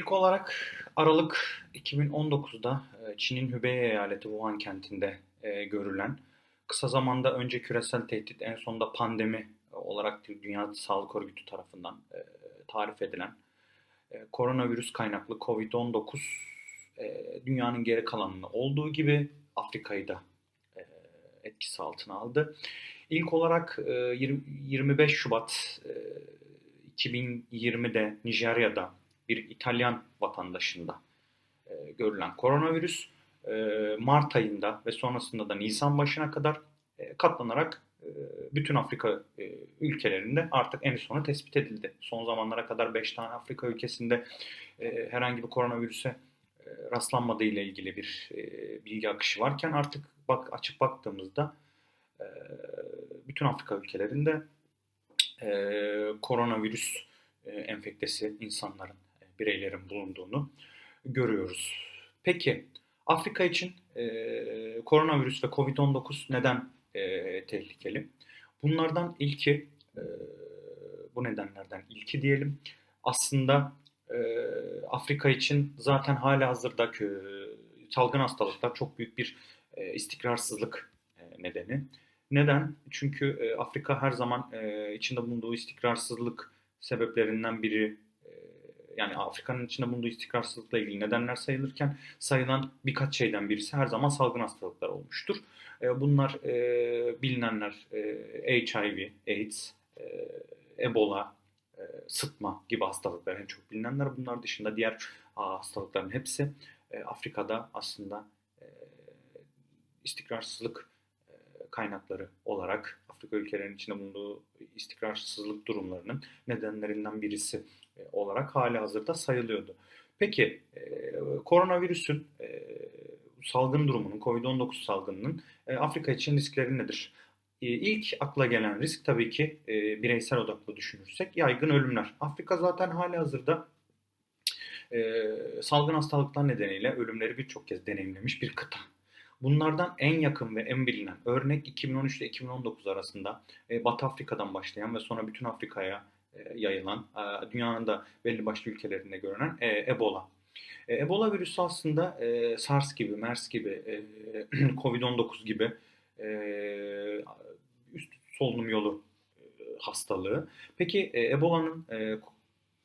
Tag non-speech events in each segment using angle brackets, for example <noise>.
olarak Aralık 2019'da e, Çin'in Hubei eyaleti Wuhan kentinde e, görülen kısa zamanda önce küresel tehdit en sonunda pandemi olarak Dünya Sağlık Örgütü tarafından e, tarif edilen e, koronavirüs kaynaklı COVID-19 e, dünyanın geri kalanını olduğu gibi Afrika'yı da e, etkisi altına aldı. İlk olarak e, 20, 25 Şubat e, 2020'de Nijerya'da bir İtalyan vatandaşında e, görülen koronavirüs e, Mart ayında ve sonrasında da Nisan başına kadar e, katlanarak e, bütün Afrika e, ülkelerinde artık en sonu tespit edildi. Son zamanlara kadar 5 tane Afrika ülkesinde e, herhangi bir koronavirüse e, rastlanmadığı ile ilgili bir e, bilgi akışı varken artık bak açıp baktığımızda e, bütün Afrika ülkelerinde e, koronavirüs e, enfektesi insanların, bireylerin bulunduğunu görüyoruz. Peki Afrika için e, koronavirüs ve COVID-19 neden e, tehlikeli? Bunlardan ilki, e, bu nedenlerden ilki diyelim, aslında e, Afrika için zaten hala hazırda e, salgın hastalıklar çok büyük bir e, istikrarsızlık e, nedeni. Neden? Çünkü e, Afrika her zaman e, içinde bulunduğu istikrarsızlık sebeplerinden biri yani Afrika'nın içinde bulunduğu istikrarsızlıkla ilgili nedenler sayılırken sayılan birkaç şeyden birisi her zaman salgın hastalıklar olmuştur. E, bunlar e, bilinenler e, HIV, AIDS, e, Ebola, e, sıtma gibi hastalıklar en çok bilinenler. Bunlar dışında diğer a, hastalıkların hepsi e, Afrika'da aslında e, istikrarsızlık kaynakları olarak Afrika ülkelerinin içinde bulunduğu istikrarsızlık durumlarının nedenlerinden birisi e, olarak hali hazırda sayılıyordu. Peki e, koronavirüsün e, salgın durumunun, COVID-19 salgınının Afrika için riskleri nedir? İlk akla gelen risk tabii ki bireysel odaklı düşünürsek yaygın ölümler. Afrika zaten hali hazırda salgın hastalıklar nedeniyle ölümleri birçok kez deneyimlemiş bir kıta. Bunlardan en yakın ve en bilinen örnek 2013 ile 2019 arasında e, Batı Afrika'dan başlayan ve sonra bütün Afrika'ya e, yayılan, e, dünyanın da belli başlı ülkelerinde görünen e, Ebola. E, Ebola virüsü aslında e, SARS gibi, MERS gibi, e, <clears throat> COVID-19 gibi e, üst solunum yolu e, hastalığı. Peki e, Ebola'nın e,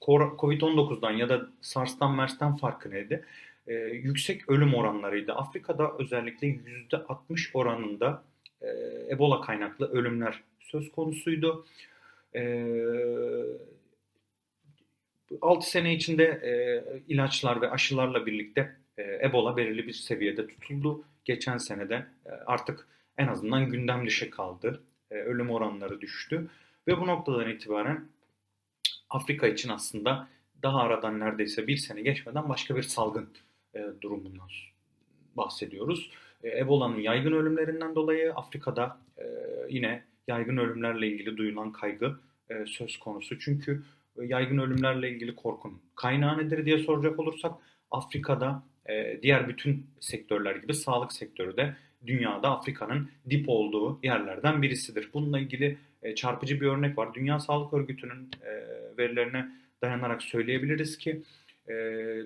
COVID-19'dan ya da SARS'tan, MERS'ten farkı neydi? E, yüksek ölüm oranlarıydı. Afrika'da özellikle %60 oranında e, Ebola kaynaklı ölümler söz konusuydu. E, 6 sene içinde e, ilaçlar ve aşılarla birlikte e, Ebola belirli bir seviyede tutuldu. Geçen senede e, artık en azından gündem dışı kaldı. E, ölüm oranları düştü. Ve bu noktadan itibaren Afrika için aslında daha aradan neredeyse bir sene geçmeden başka bir salgın e, durumundan bahsediyoruz. E, Ebola'nın yaygın ölümlerinden dolayı Afrika'da e, yine yaygın ölümlerle ilgili duyulan kaygı söz konusu. Çünkü yaygın ölümlerle ilgili korkunun kaynağı nedir diye soracak olursak Afrika'da diğer bütün sektörler gibi sağlık sektörü de dünyada Afrika'nın dip olduğu yerlerden birisidir. Bununla ilgili çarpıcı bir örnek var. Dünya Sağlık Örgütü'nün verilerine dayanarak söyleyebiliriz ki e,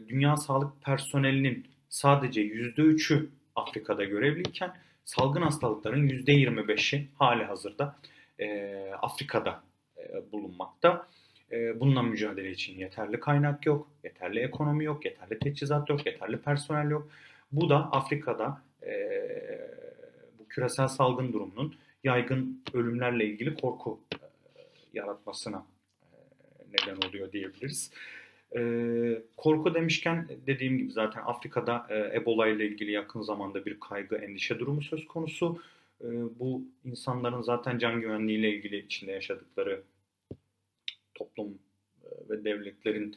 dünya sağlık personelinin sadece %3'ü Afrika'da görevliyken salgın hastalıkların %25'i hali hazırda e, Afrika'da e, bulunmakta. E, bununla mücadele için yeterli kaynak yok, yeterli ekonomi yok, yeterli teçhizat yok, yeterli personel yok. Bu da Afrika'da e, bu küresel salgın durumunun yaygın ölümlerle ilgili korku e, yaratmasına e, neden oluyor diyebiliriz. E, korku demişken dediğim gibi zaten Afrika'da e, Ebola ile ilgili yakın zamanda bir kaygı, endişe durumu söz konusu. E, bu insanların zaten can güvenliği ile ilgili içinde yaşadıkları toplum ve devletlerin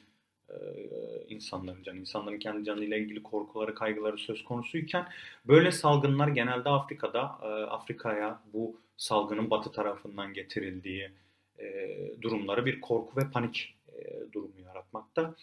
insanların canı, insanların kendi canıyla ilgili korkuları, kaygıları söz konusuyken böyle salgınlar genelde Afrika'da, Afrika'ya bu salgının batı tarafından getirildiği durumları bir korku ve panik e, durumu